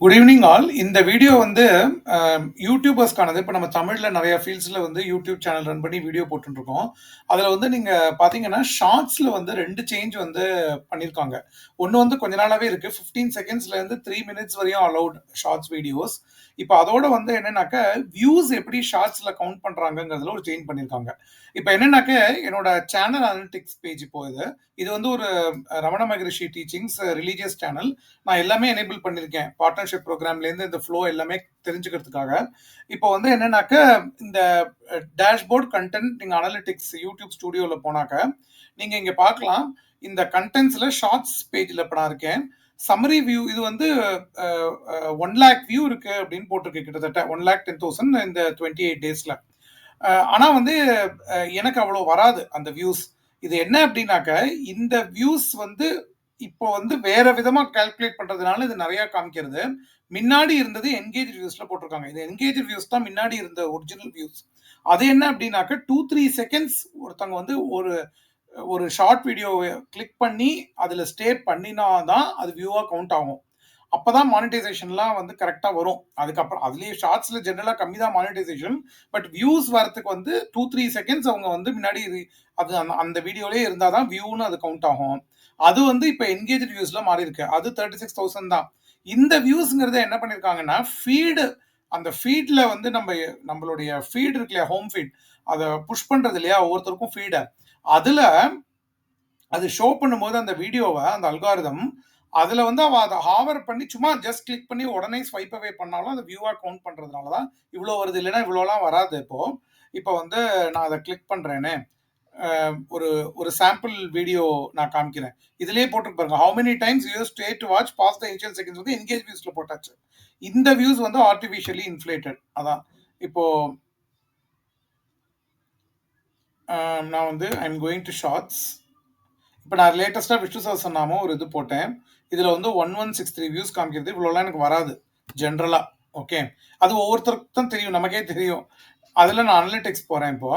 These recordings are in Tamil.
Good evening all. இந்த வீடியோ வந்து um, யூடியூபர்ஸ்க்கானது. இப்போ நம்ம தமிழில் நிறைய ஃபீல்ட்ஸில் வந்து யூடியூப் சேனல் ரன் பண்ணி வீடியோ போட்டுருக்கோம் அதில் வந்து நீங்கள் பார்த்தீங்கன்னா, ஷார்ட்ஸில் வந்து ரெண்டு சேஞ்ச் வந்து பண்ணியிருக்காங்க. ஒன்று வந்து கொஞ்ச நாளாகவே இருக்குது ஃபிஃப்டீன் செகண்ட்ஸ்லேருந்து த்ரீ மினிட்ஸ் வரையும் அலௌட் ஷார்ட்ஸ் வீடியோஸ். இப்போ அதோட வந்து என்னன்னாக்க, வியூஸ் எப்படி ஷார்ட்ஸில் கவுண்ட் பண்ணுறாங்கங்கிறதுல ஒரு சேஞ்ச் பண்ணியிருக்காங்க. இப்போ என்னன்னாக்க, என்னோட சேனல் அனலிட்டிக்ஸ் பேஜ் இப்போ இது. இது வந்து ஒரு Ramana Maharishi teachings religious channel. நான் எல்லாமே எனேபிள் பண்ணியிருக்கேன். பார்ட்னர்ஷிப் ப்ரோக்ராம்லேருந்து இந்த ஃப்ளோ எல்லாமே தெரிஞ்சுக்கிறதுக்காக. இப்போ வந்து என்னன்னாக்க, இந்த டேஷ்போர்ட் கன்டென்ட் நீங்கள் அனலிட்டிக்ஸ் யூடியூப் ஸ்டூடியோவில் போனாக்க, நீங்கள் இங்கே பார்க்கலாம். இந்த கண்டென்ட்ஸில் ஷார்ட்ஸ் பேஜில் இப்போ நான் இருக்கேன். சம்மரி வியூ இது வந்து ஒன் லேக் வியூ இருக்கு அப்படின்னு போட்டிருக்கு கிட்டத்தட்ட 1,10,000 இந்த டுவெண்ட்டி எயிட் டேஸில் ஆனால் வந்து எனக்கு அவ்வளோ வராது அந்த வியூஸ். இது என்ன அப்படின்னாக்க, இந்த வியூஸ் வந்து இப்போ வந்து வேற விதமா கால்குலேட் பண்றதுனால இது நிறைய காமிக்கிறது. முன்னாடி இருந்தது என்கேஜ் வியூஸ்ல போட்டிருக்காங்க. இது என்கேஜ் வியூஸ் தான் முன்னாடி இருந்த ஒரிஜினல் வியூஸ். அது என்ன அப்படின்னாக்க 2, 3 செகண்ட்ஸ் ஒருத்தவங்க வந்து ஒரு ஒரு ஷார்ட் வீடியோவை கிளிக் பண்ணி அதில் ஸ்டே பண்ணினா தான் அது வியூவாக கவுண்ட் ஆகும். அப்பதான் மானிட்டைசேஷன்லாம் வந்து கரெக்டா வரும். அதுக்கப்புறம் அதுலயே ஷார்ட்ஸ்ல ஜென்ரலா கம்மி தான் மானிட்டைசேஷன். பட் வியூஸ் வரத்துக்கு வந்து 2, 3 செகண்ட்ஸ் அவங்க வந்து முன்னாடி அது அந்த அந்த வீடியோலயே இருந்தாதான் வியூன்னு அது கவுண்ட் ஆகும். அது வந்து இப்ப என்கேஜ் வியூஸ்ல மாறியிருக்கு. அது 36,000 தான். இந்த வியூஸ்ங்கிறத என்ன பண்ணியிருக்காங்கன்னா, ஃபீடு அந்த ஃபீட்ல வந்து நம்ம நம்மளுடைய ஃபீட் இருக்கு இல்லையா? Home feet. அதை புஷ் பண்றது இல்லையா? ஒவ்வொருத்தருக்கும் ஃபீட. அதுல அது ஷோ பண்ணும்போது அந்த வீடியோவை அந்த அல்காரிதம் அதுல வந்து அவ அதை ஹாவர் பண்ணி சும்மா ஜஸ்ட் கிளிக் பண்ணி உடனே ஸ்வைப் அவே பண்ணாலும் அந்த வியூவா கவுண்ட் பண்றதுனால தான் இவ்வளோ வருது. இல்லைன்னா இவ்வளோலாம் வராது இப்போ. இப்போ வந்து நான் அதை கிளிக் பண்றேனே. ஒரு ஒரு சாம்பிள் வீடியோ நான் காமிக்கிறேன். இதுலயே போட்டுருப்பாருங்க how many times you stay to watch past the initial seconds வந்து என்கேஜ் வியூஸ்ல போட்டாச்சு. இந்த வியூஸ் வந்து ஆர்டிஃபிஷியலி இன்ஃப்ளேட்டட். அதான். இப்போ நான் வந்து I am going to shorts. இப்போ நான் லேட்டஸ்ட்டாக விஷ்ணு சஹஸ்ரநாமம் ஒரு இது போட்டேன். இதில் வந்து 1163 வியூஸ் காமிக்கிறது. இவ்வளோலாம் எனக்கு வராது. ஜென்ரலாக ஓகே. அது ஒவ்வொருத்தருக்கும் தான் தெரியும். நமக்கே தெரியும். அதில் நான் அனலிட்டிக்ஸ் போகிறேன் இப்போ.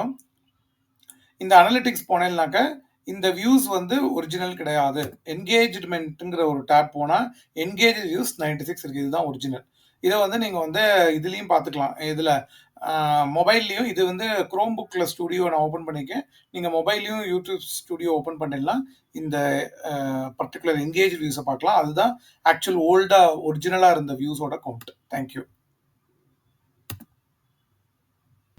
இந்த அனலிட்டிக்ஸ் போனேன்னாக்க, இந்த வியூஸ் வந்து ஒரிஜினல் கிடையாது. என்கேஜ்மெண்ட்டுங்கிற ஒரு டேப் போனால் என்கேஜ் வியூஸ் நைன்டி சிக்ஸ் இருக்குது இதுதான் ஒரிஜினல். இதை வந்து நீங்கள் வந்து இதுலேயும் பார்த்துக்கலாம். இதில் மொபைல்லையும் இது வந்து குரோம் புக்கில் ஸ்டுடியோ நான் ஓப்பன் பண்ணியிருக்கேன். நீங்கள் மொபைல்லையும் யூடியூப் ஸ்டுடியோ ஓப்பன் பண்ணிடலாம். இந்த பர்டிகுலர் பர்ட்டிகுலர் வியூஸை பார்க்கலாம். அதுதான் ஆக்சுவல் ஓல்டாக ஒரிஜினலாக இருந்த வியூஸோட கவுண்ட். Thank you.